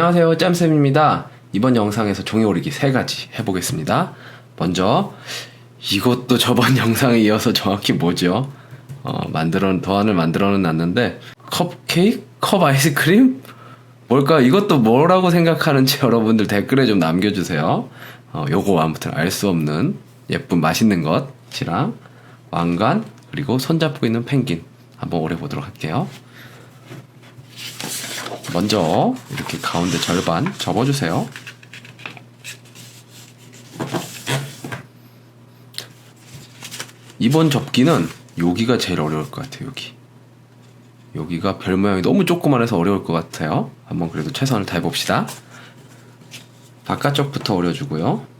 안녕하세요. 짬쌤입니다. 이번 영상에서 종이 오리기 세 가지 해보겠습니다. 먼저 이것도 저번 영상에 이어서 정확히 뭐죠? 어, 만들어 도안을 만들어는 놨는데 컵케이크? 컵 아이스크림? 뭘까? 이것도 뭐라고 생각하는지 여러분들 댓글에 좀 남겨주세요. 어, 요거 아무튼 알 수 없는 예쁜 맛있는 것이랑 왕관 그리고 손잡고 있는 펭귄. 한번 오래 보도록 할게요 먼저 이렇게 가운데 절반 접어주세요. 이번 접기는 여기가 제일 어려울 것 같아요. 여기 여기가 별 모양이 너무 조그만해서 어려울 것 같아요. 한번 그래도 최선을 다해 봅시다. 바깥쪽부터 어려주고요.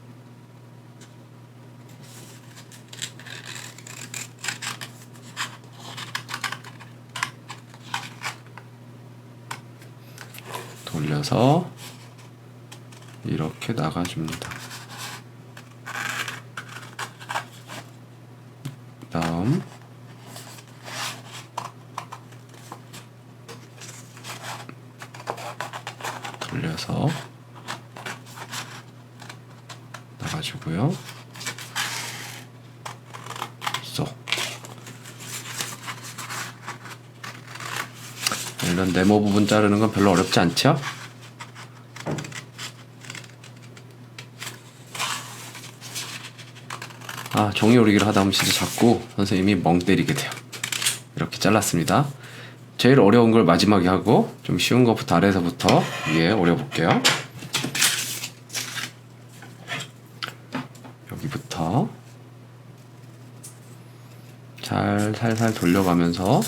돌려서 이렇게 나가줍니다. 다음 돌려서 나가주고요. 쏙 이런 네모 부분 자르는 건 별로 어렵지 않죠? 아, 종이 오리기를 하다 보면 진짜 자꾸 선생님이 멍 때리게 돼요. 이렇게 잘랐습니다. 제일 어려운 걸 마지막에 하고 좀 쉬운 것부터 아래에서부터 위에 오려볼게요. 여기부터 잘 살살 돌려가면서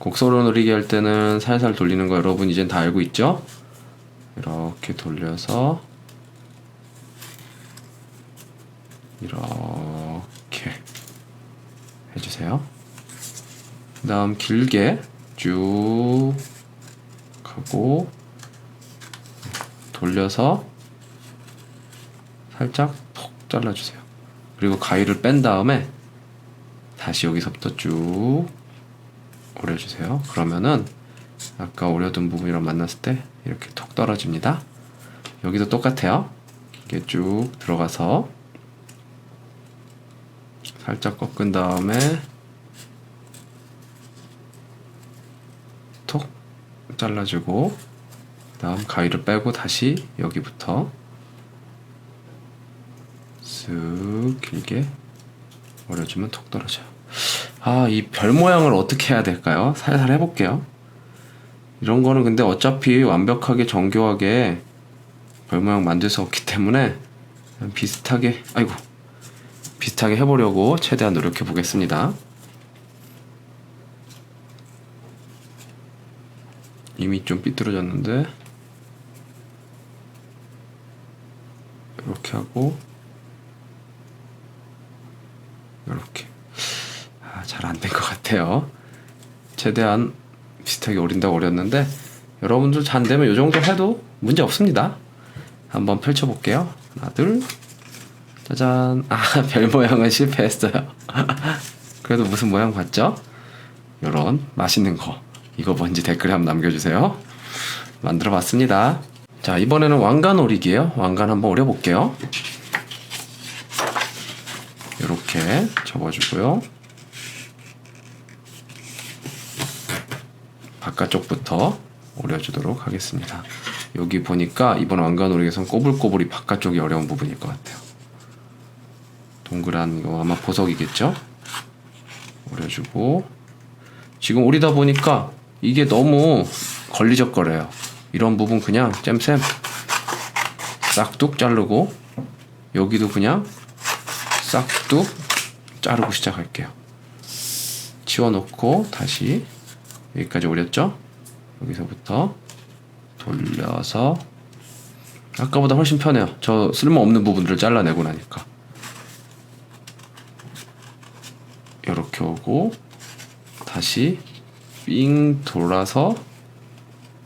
곡소로 누리기 할 때는 살살 돌리는 거 여러분 이젠 다 알고 있죠? 이렇게 돌려서 이렇게 해주세요. 그 다음 길게 쭉 하고 돌려서 살짝 톡 잘라주세요. 그리고 가위를 뺀 다음에 다시 여기서부터 쭉 오려주세요. 그러면은 아까 오려둔 부분이랑 만났을 때 이렇게 톡 떨어집니다. 여기도 똑같아요. 이게 쭉 들어가서 살짝 꺾은 다음에 톡 잘라주고 다음 가위를 빼고 다시 여기부터 쓱 길게 오려주면 톡 떨어져요. 아, 이 별 모양을 어떻게 해야 될까요? 살살 해볼게요. 이런 거는 근데 어차피 완벽하게 정교하게 별 모양 만들 수 없기 때문에 비슷하게, 아이고, 비슷하게 해보려고 최대한 노력해 보겠습니다. 이미 좀 삐뚤어졌는데, 이렇게 하고, 이렇게. 아, 잘 같아요. 최대한 비슷하게 오린다고 오렸는데 여러분들 잘안 되면 이 정도 해도 문제 없습니다. 한번 펼쳐볼게요. 하나, 둘, 짜잔. 아, 별 모양은 실패했어요. 그래도 무슨 모양 봤죠? 요런 맛있는 거. 이거 뭔지 댓글에 한번 남겨주세요. 만들어 봤습니다. 자, 이번에는 왕관 오리기예요. 왕관 한번 오려볼게요. 이렇게 접어주고요. 바깥쪽부터 오려주도록 하겠습니다. 여기 보니까 이번 왕관 오리기에선 꼬불꼬불이 바깥쪽이 어려운 부분일 것 같아요. 동그란 거 아마 보석이겠죠? 오려주고 지금 오리다 보니까 이게 너무 걸리적거려요. 이런 부분 그냥 잼쌤 싹둑 자르고 여기도 그냥 싹둑 자르고 시작할게요. 치워놓고 다시 여기까지 오렸죠? 여기서부터 돌려서 아까보다 훨씬 편해요. 저 쓸모없는 부분들을 잘라내고 나니까 이렇게 오고 다시 삥 돌아서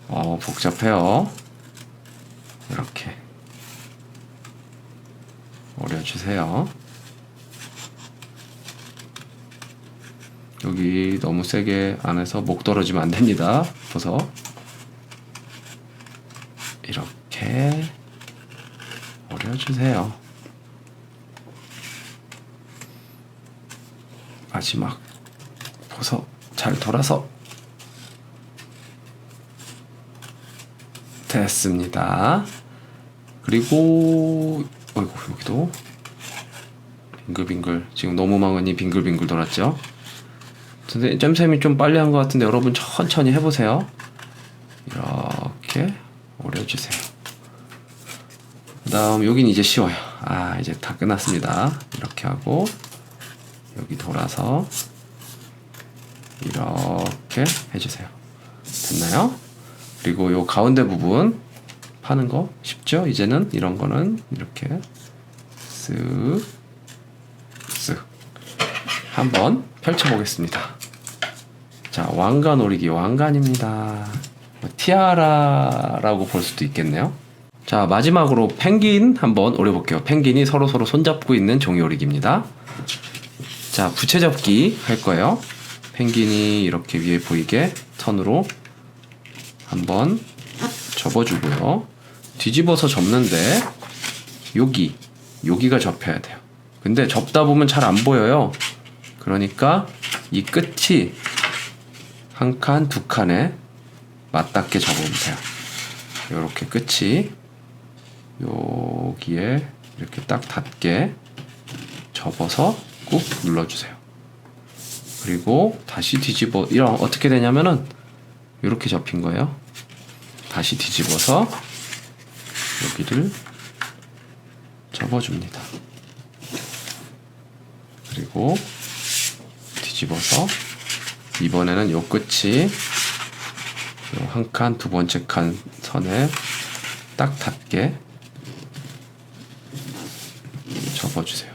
어 복잡해요. 이렇게 오려주세요. 여기 너무 세게 안 해서 목 떨어지면 안 됩니다. 보석. 이렇게 오려주세요. 마지막 보서 잘 돌아서 됐습니다. 그리고 어이구 여기도 빙글빙글 지금 너무 망언이 빙글빙글 돌았죠. 근데 잼쌤이 좀 빨리 한 것 같은데 여러분 천천히 해보세요. 이렇게 오려주세요. 그 다음 여긴 이제 쉬워요. 아 이제 다 끝났습니다. 이렇게 하고 여기 돌아서 이렇게 해주세요. 됐나요? 그리고 요 가운데 부분 파는 거 쉽죠? 이제는 이런 거는 이렇게 쓱쓱 한번 펼쳐보겠습니다. 자 왕관 오리기 왕관입니다. 뭐 티아라라고 볼 수도 있겠네요. 자 마지막으로 펭귄 한번 오려볼게요. 펭귄이 서로 서로 손잡고 있는 종이 오리기입니다. 자 부채 접기 할 거예요. 펭귄이 이렇게 위에 보이게 선으로 한번 접어주고요. 뒤집어서 접는데 여기 여기가 접혀야 돼요. 근데 접다 보면 잘 안 보여요. 그러니까 이 끝이 한 칸, 두 칸에 맞닿게 접으면 돼요. 이렇게 끝이 여기에 이렇게 딱 닿게 접어서 꾹 눌러주세요. 그리고 다시 뒤집어 이런 어떻게 되냐면은 이렇게 접힌 거예요. 다시 뒤집어서 여기를 접어줍니다. 그리고 뒤집어서 이번에는 요 끝이 한 칸, 두 번째 칸 선에 딱 닿게 접어주세요.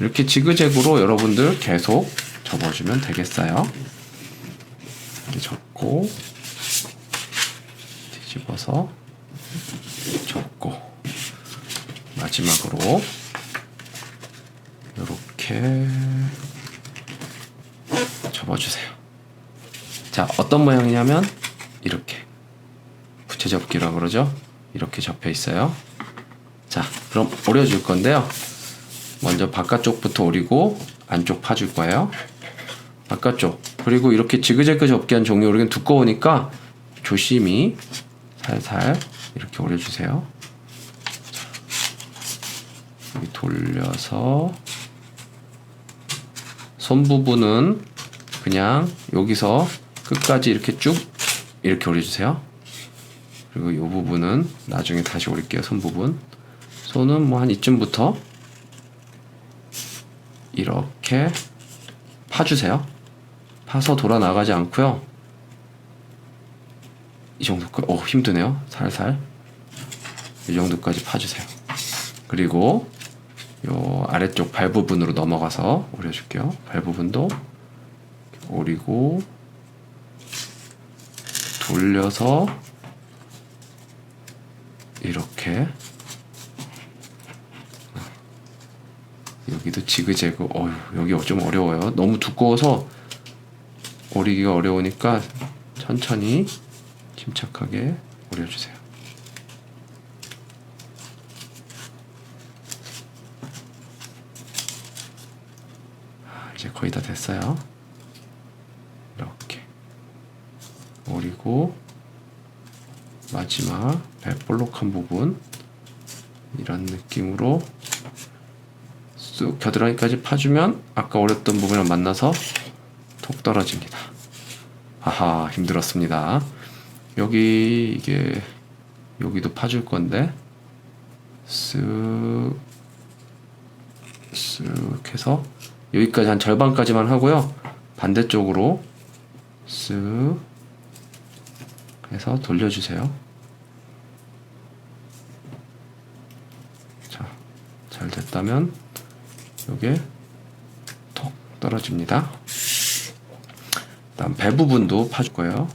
이렇게 지그재그로 여러분들 계속 접어주면 되겠어요. 이렇게 접고 뒤집어서 접고 마지막으로 이렇게 접어주세요. 자, 어떤 모양이냐면 이렇게 부채 접기라고 그러죠. 이렇게 접혀 있어요. 자, 그럼 오려줄 건데요. 먼저 바깥쪽부터 오리고 안쪽 파줄 거예요. 바깥쪽. 그리고 이렇게 지그재그 접기한 종이 오리기는 두꺼우니까 조심히 살살 이렇게 오려주세요. 돌려서 손 부분은 그냥 여기서 끝까지 이렇게 쭉 이렇게 오려주세요. 그리고 이 부분은 나중에 다시 오릴게요. 손 부분. 손은 뭐 한 이쯤부터 이렇게 파주세요. 파서 돌아 나가지 않고요. 이 정도까지, 오, 힘드네요. 살살. 이 정도까지 파주세요. 그리고 요 아래쪽 발 부분으로 넘어가서 오려줄게요. 발 부분도 오리고 돌려서 이렇게. 여기도 지그재그. 어휴 여기 좀 어려워요. 너무 두꺼워서 오리기가 어려우니까 천천히 침착하게 오려주세요. 아, 이제 거의 다 됐어요 이렇게 오리고 마지막 배볼록한 부분 이런 느낌으로 쑥 겨드랑이까지 파주면 아까 어렸던 부분이랑 만나서 톡 떨어집니다. 아하 힘들었습니다. 여기 이게 여기도 파줄 건데 쓱쓱 해서 여기까지 한 절반까지만 하고요. 반대쪽으로 쓱 해서 돌려주세요. 자, 잘 됐다면 요게 톡 떨어집니다. 다음 배 부분도 파줄 거예요.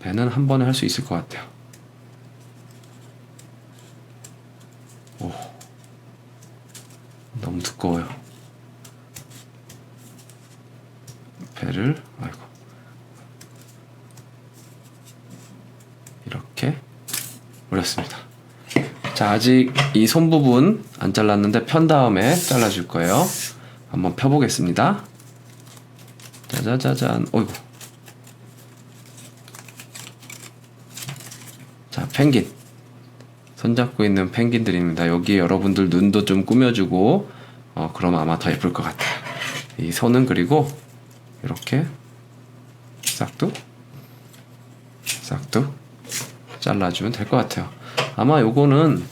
배는 한 번에 할 수 있을 것 같아요. 오, 너무 두꺼워요. 배를 아이고 이렇게 오렸습니다. 자, 아직 이 손 부분 안 잘랐는데 편 다음에 잘라줄 거예요. 한번 펴보겠습니다. 짜자자잔, 어이구. 자, 펭귄. 손잡고 있는 펭귄들입니다. 여기 여러분들 눈도 좀 꾸며주고, 어, 그럼 아마 더 예쁠 것 같아요. 이 손은 그리고 이렇게 싹둑, 싹둑 잘라주면 될 것 같아요. 아마 요거는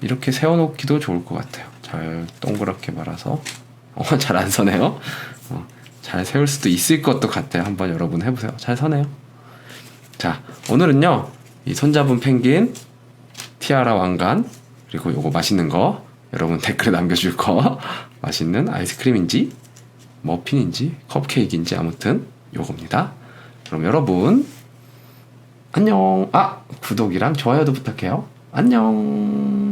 이렇게 세워놓기도 좋을 것 같아요. 잘 동그랗게 말아서, 어, 잘 안 서네요. 어, 잘 세울 수도 있을 것도 같아요. 한번 여러분 해보세요. 잘 서네요. 자, 오늘은요, 이 손잡은 펭귄, 티아라 왕관, 그리고 요거 맛있는 거, 여러분 댓글에 남겨줄 거, 맛있는 아이스크림인지, 머핀인지, 컵케이크인지 아무튼 요겁니다. 그럼 여러분, 안녕! 아! 구독이랑 좋아요도 부탁해요. 안녕!